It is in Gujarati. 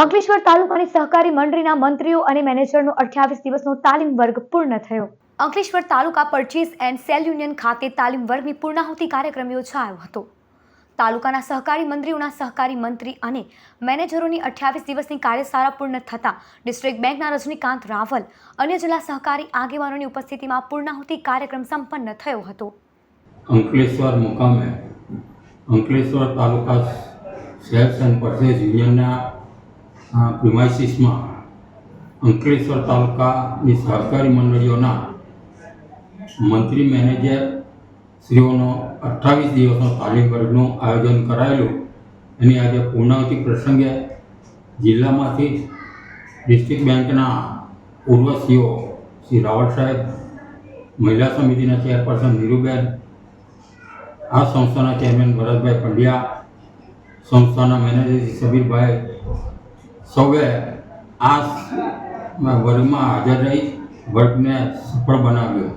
અંકલેશ્વર તાલુકાની સહકારી મંડળીના મંત્રીઓ અને મેનેજરનો અઠ્યાવીસ દિવસનો તાલીમ વર્ગ પૂર્ણ થયો. Ankleshwar taluka purchase and sale union ખાતે તાલીમ વર્ગની પૂર્ણાહુતિ કાર્યક્રમ યોજાયો હતો. તાલુકાના સહકારી મંત્રીઓના સહકારી મંત્રી અને મેનેજરોની અઠ્યાવીસ દિવસની કાર્યશાળા પૂર્ણ થતાં ડિસ્ટ્રિક્ટ બેંકના રજનીકાંત રાવલ અન્ય જિલ્લા સહકારી આગેવાનોની ઉપસ્થિતિમાં પૂર્ણાહુતિ કાર્યક્રમ સંપન્ન થયો હતો. અંકલેશ્વર મુકામે અંકલેશ્વર તાલુકા સેલ્સ એન્ડ પરચેઝ યુનિયનના પ્રિમાઇસીસમાં અંકલેશ્વર તાલુકાની સહકારી મંડળીઓના મંત્રી મેનેજર શ્રીઓનો અઠ્ઠાવીસ દિવસનો તાલીમ વર્ગનું આયોજન કરાયેલું. એની આજે પૂર્ણાવતી પ્રસંગે જિલ્લામાંથી ડિસ્ટ્રિક્ટ બેંકના પૂર્વ સીઓ શ્રી રાવળ સાહેબ, મહિલા સમિતિના ચેરપર્સન નીરુબેન, આ સંસ્થાના ચેરમેન ભરતભાઈ પંડ્યા, સંસ્થાના મેનેજર શ્રી સબીરભાઈ સૌએ આ વર્ગમાં હાજર રહી વર્ગને સફળ બનાવ્યો.